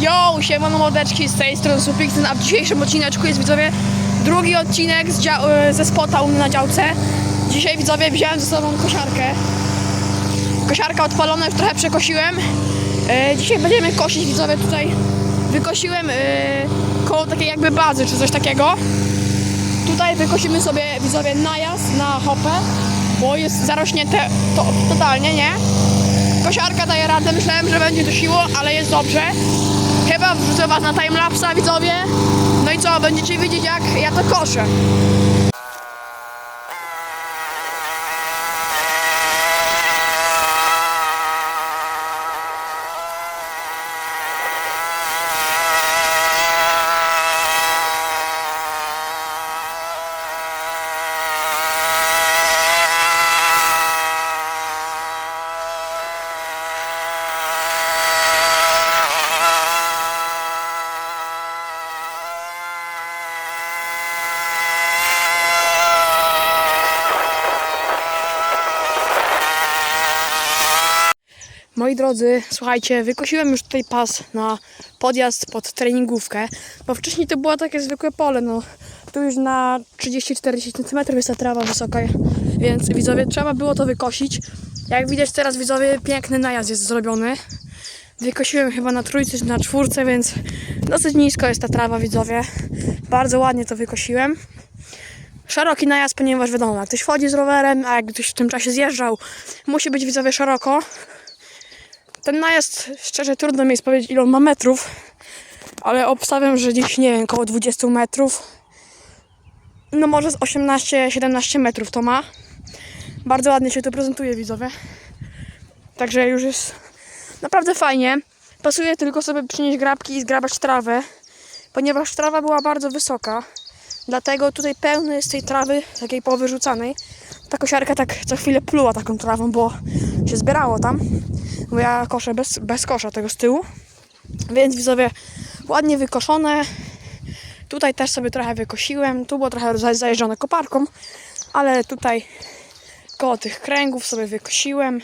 Yo, siemano mordeczki, z tej strony Supixen, a w dzisiejszym odcineczku jest widzowie drugi odcinek z e, ze spota u mnie na działce. Dzisiaj widzowie wziąłem ze sobą kosiarkę. Kosiarka odpalona, już trochę przekosiłem. E, dzisiaj będziemy kosić widzowie tutaj. Wykosiłem e, koło takiej jakby bazy czy coś takiego. Tutaj wykosimy sobie widzowie najazd na hopę, bo jest zarośnięte to, totalnie, nie? Kosiarka daje radę, myślałem, że będzie dusiło, ale jest dobrze. Chyba wrzucę was na timelapsa, widzowie. No i co, będziecie widzieć jak ja to koszę. Moi drodzy, słuchajcie, wykosiłem już tutaj pas na podjazd pod treningówkę, bo wcześniej to było takie zwykłe pole, no tu już na 30-40 cm jest ta trawa wysoka, więc widzowie, trzeba było to wykosić. Jak widać teraz widzowie, piękny najazd jest zrobiony. Wykosiłem chyba na trójce czy na czwórce, więc dosyć nisko jest ta trawa, widzowie. Bardzo ładnie to wykosiłem. Szeroki najazd, ponieważ wiadomo, jak ktoś wchodzi z rowerem, a jak ktoś w tym czasie zjeżdżał, musi być widzowie szeroko. Ten najazd, szczerze, trudno mi jest powiedzieć, ile on ma metrów, ale obstawiam, że gdzieś, nie wiem, około 20 metrów. No może z 18-17 metrów to ma. Bardzo ładnie się to prezentuje, widzowie. Także już jest naprawdę fajnie. Pasuje tylko sobie przynieść grabki i zgrabać trawę, ponieważ trawa była bardzo wysoka. Dlatego tutaj pełno jest tej trawy, takiej powyrzucanej. Ta kosiarka tak co chwilę pluła taką trawą, bo się zbierało tam. Bo ja koszę bez, bez kosza tego z tyłu. Więc widzowie, ładnie wykoszone. Tutaj też sobie trochę wykosiłem. Tu było trochę za- zajeżdżone koparką, ale tutaj koło tych kręgów sobie wykosiłem.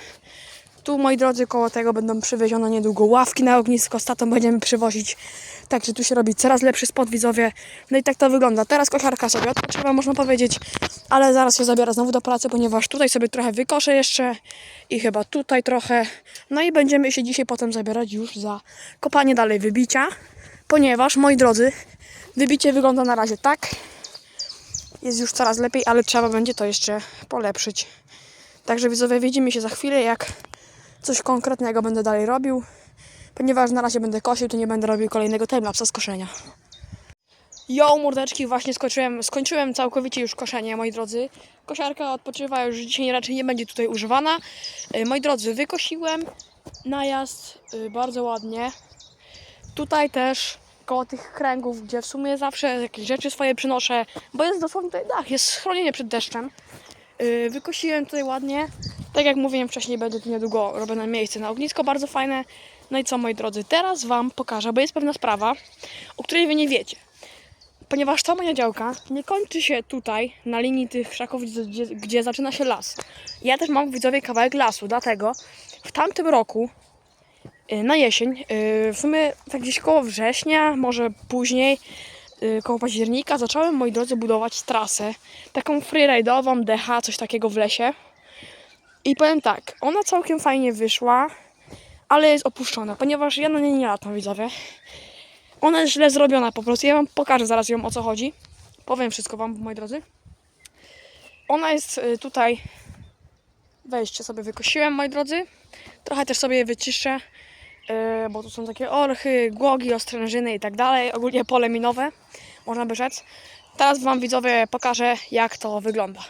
Tu, moi drodzy, koło tego będą przywiezione niedługo ławki na ognisko. Z tatą będziemy przywozić. Także tu się robi coraz lepszy spot, widzowie. No i tak to wygląda. Teraz kosiarka sobie odpoczywa, można powiedzieć. Ale zaraz się zabiera znowu do pracy, ponieważ tutaj sobie trochę wykoszę jeszcze. I chyba tutaj trochę. No i będziemy się dzisiaj potem zabierać już za kopanie dalej wybicia. Ponieważ, moi drodzy, wybicie wygląda na razie tak. Jest już coraz lepiej, ale trzeba będzie to jeszcze polepszyć. Także widzowie, widzimy się za chwilę, jak coś konkretnego będę dalej robił. Ponieważ na razie będę kosił, to nie będę robił kolejnego timelapsa z koszenia. Yo, mordeczki, właśnie skończyłem, skończyłem całkowicie już koszenie, moi drodzy. Kosiarka odpoczywa, już dzisiaj raczej nie będzie tutaj używana. E, Moi drodzy, wykosiłem najazd y, bardzo ładnie. Tutaj też koło tych kręgów, gdzie w sumie zawsze jakieś rzeczy swoje przynoszę, bo jest dosłownie tutaj dach, jest schronienie przed deszczem. Yy, Wykosiłem tutaj ładnie. Tak jak mówiłem wcześniej, będzie tu niedługo robione miejsce na ognisko, bardzo fajne. No i co moi drodzy, teraz Wam pokażę, bo jest pewna sprawa, o której Wy nie wiecie. Ponieważ ta moja działka nie kończy się tutaj, na linii tych krzaków, gdzie, gdzie, zaczyna się las. Ja też mam widzowie kawałek lasu, dlatego w tamtym roku y, na jesień, y, w sumie tak gdzieś koło września, może później, y, koło października, zacząłem, moi drodzy, budować trasę. Taką freeride'ową, DH, coś takiego w lesie. I powiem tak, ona całkiem fajnie wyszła, ale jest opuszczona, ponieważ ja na niej nie latam, widzowie. Ona jest źle zrobiona po prostu. Ja wam pokażę zaraz ją o co chodzi. Powiem wszystko wam, moi drodzy. Ona jest y, tutaj. Wejście sobie wykosiłem, moi drodzy. Trochę też sobie je wyciszę, y, bo tu są takie orchy, głogi, ostrężyny i tak dalej. Ogólnie pole minowe, można by rzec. Teraz wam widzowie pokażę, jak to wygląda.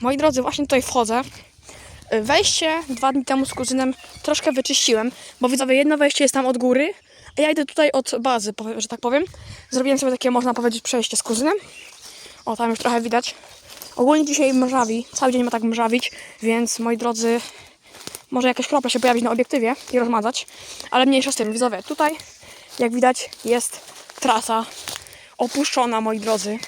Moi drodzy, właśnie tutaj wchodzę. Y, Wejście dwa dni temu z kuzynem troszkę wyczyściłem, bo widzowie, jedno wejście jest tam od góry, a ja idę tutaj od bazy, że tak powiem. Zrobiłem sobie takie, można powiedzieć, przejście z kuzynem. O, tam już trochę widać. Ogólnie dzisiaj mrzawi, cały dzień ma tak mrzawić, więc moi drodzy, może jakaś kropla się pojawić na obiektywie i rozmazać, ale mniejsza z tym, widzowie. Tutaj, jak widać, jest trasa opuszczona, moi drodzy.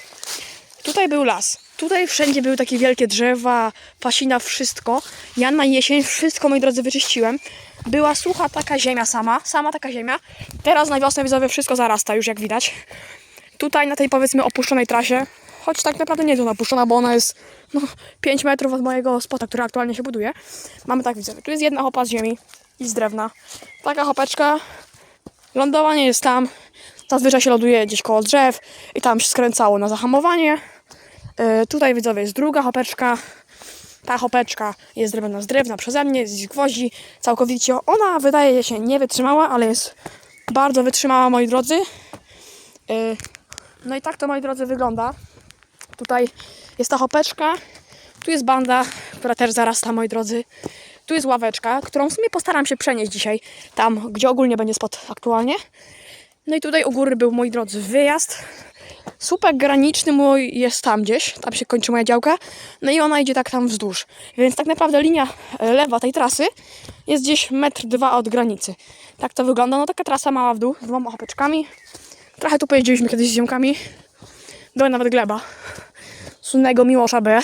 Tutaj był las. Tutaj wszędzie były takie wielkie drzewa, pasina, wszystko. Ja na jesień wszystko, moi drodzy, wyczyściłem. była sucha taka ziemia sama, sama taka ziemia. Teraz na wiosnę widzowie wszystko zarasta już jak widać. Tutaj na tej powiedzmy opuszczonej trasie, choć tak naprawdę nie jest ona opuszczona, bo ona jest no, 5 metrów od mojego spota, który aktualnie się buduje. Mamy tak widzowie, tu jest jedna hopa z ziemi i z drewna. Taka hopeczka, lądowanie jest tam, zazwyczaj się ląduje gdzieś koło drzew i tam się skręcało na zahamowanie. Yy, tutaj widzowie jest druga hopeczka, ta hopeczka jest zrobiona z drewna przeze mnie, z gwoździ, całkowicie. Ona wydaje się nie wytrzymała, ale jest bardzo wytrzymała, moi drodzy. Yy, No i tak to, moi drodzy, wygląda. Tutaj jest ta hopeczka, tu jest banda, która też zarasta, moi drodzy. Tu jest ławeczka, którą w sumie postaram się przenieść dzisiaj tam, gdzie ogólnie będzie spot aktualnie. No i tutaj u góry był, moi drodzy, wyjazd. Słupek graniczny mój jest tam gdzieś, tam się kończy moja działka, no i ona idzie tak tam wzdłuż. Więc tak naprawdę linia e, lewa tej trasy jest gdzieś metr dwa od granicy. Tak to wygląda, no taka trasa mała w dół, z dwoma hopeczkami. Trochę tu pojeździliśmy kiedyś z ziomkami. Była nawet gleba. Słynnego Miłosza B.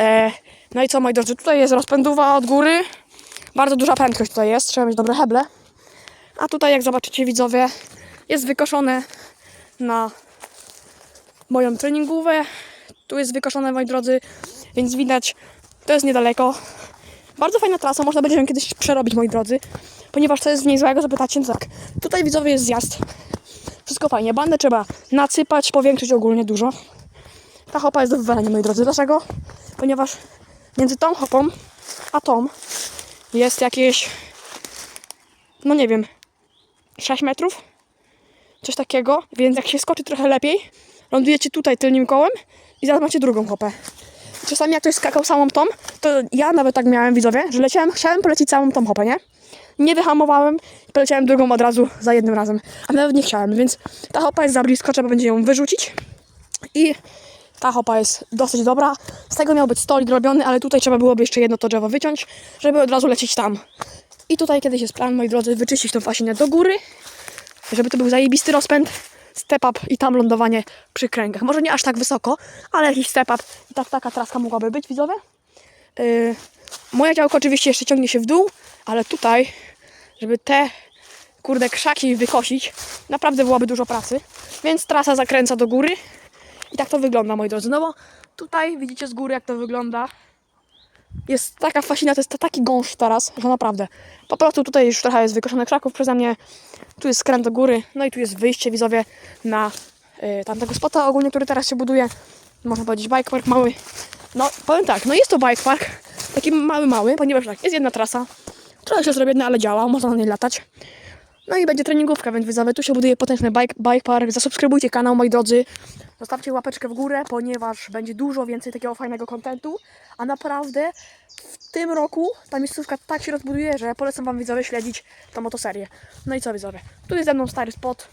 E, no i co moi drodzy, tutaj jest rozpędowa od góry. Bardzo duża prędkość tutaj jest, trzeba mieć dobre heble. A tutaj jak zobaczycie widzowie, jest wykoszone na moją treningówę. Tu jest wykoszone, moi drodzy, więc widać, to jest niedaleko. Bardzo fajna trasa, można będzie ją kiedyś przerobić, moi drodzy, ponieważ co jest w niej złego, zapytacie, no tak. Tutaj widzowie jest zjazd. Wszystko fajnie. Bandę trzeba nacypać, powiększyć ogólnie dużo. Ta hopa jest do wywalenia, moi drodzy. Dlaczego? Ponieważ między tą hopą a tą jest jakieś, no nie wiem, 6 metrów? Coś takiego, więc jak się skoczy trochę lepiej, lądujecie tutaj tylnym kołem i zaraz macie drugą hopę. Czasami jak ktoś skakał samą tą, to ja nawet tak miałem, widzowie, że leciałem, chciałem polecieć całą tą hopę, nie? Nie wyhamowałem i poleciałem drugą od razu za jednym razem, a nawet nie chciałem, więc ta hopa jest za blisko, trzeba będzie ją wyrzucić i ta hopa jest dosyć dobra. Z tego miał być stolik robiony, ale tutaj trzeba byłoby jeszcze jedno to drzewo wyciąć, żeby od razu lecieć tam. I tutaj kiedyś jest plan, moi drodzy, wyczyścić tą fasinę do góry, żeby to był zajebisty rozpęd, step up i tam lądowanie przy kręgach. Może nie aż tak wysoko, ale jakiś step up i tak taka traska mogłaby być, widzowie. Yy, moja działka oczywiście jeszcze ciągnie się w dół, ale tutaj, żeby te kurde krzaki wykosić, naprawdę byłaby dużo pracy. Więc trasa zakręca do góry i tak to wygląda, moi drodzy. No tutaj widzicie z góry, jak to wygląda. Jest taka fascina, to jest taki gąszcz teraz, że naprawdę. Po prostu tutaj już trochę jest wykoszone krzaków przeze mnie. Tu jest skręt do góry, no i tu jest wyjście widzowie na y, tamtego spota ogólnie, który teraz się buduje. Można powiedzieć bike park mały. No powiem tak, no jest to bike park, taki mały, mały, ponieważ tak, jest jedna trasa. Trochę się zrobiona, ale działa, można na niej latać. No i będzie treningówka, więc widzowie, tu się buduje potężny bike, bike park. Zasubskrybujcie kanał, moi drodzy. Zostawcie łapeczkę w górę, ponieważ będzie dużo więcej takiego fajnego kontentu. A naprawdę w tym roku ta miejscówka tak się rozbuduje, że polecam wam widzowie śledzić tą motoserię. No i co widzowie? Tu jest ze mną stary spot.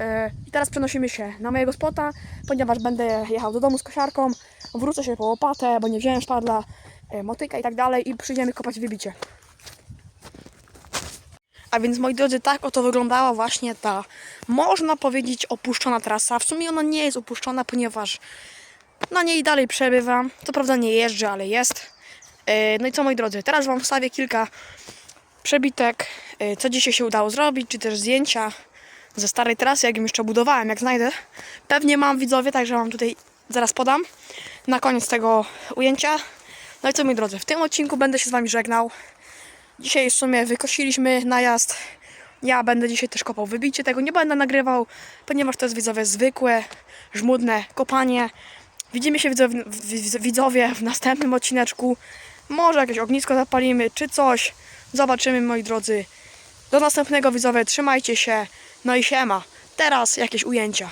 Yy, I teraz przenosimy się na mojego spota, ponieważ będę jechał do domu z kosiarką. Wrócę się po łopatę, bo nie wziąłem szpadla, yy, motyka i tak dalej i przyjdziemy kopać wybicie. A więc moi drodzy, tak oto wyglądała właśnie ta, można powiedzieć, opuszczona trasa. W sumie ona nie jest opuszczona, ponieważ na niej dalej przebywam. Co prawda nie jeżdżę, ale jest. Yy, No i co moi drodzy, teraz Wam wstawię kilka przebitek, yy, co dzisiaj się udało zrobić, czy też zdjęcia ze starej trasy, jak ją jeszcze budowałem, jak znajdę. Pewnie mam widzowie, także Wam tutaj zaraz podam na koniec tego ujęcia. No i co moi drodzy, w tym odcinku będę się z Wami żegnał. Dzisiaj w sumie wykosiliśmy najazd. Ja będę dzisiaj też kopał wybicie. Tego nie będę nagrywał, ponieważ to jest widzowie zwykłe, żmudne kopanie. Widzimy się widzowie, w- następnym odcineczku. Może jakieś ognisko zapalimy, czy coś. Zobaczymy, moi drodzy. Do następnego widzowie, trzymajcie się. No i siema. Teraz jakieś ujęcia.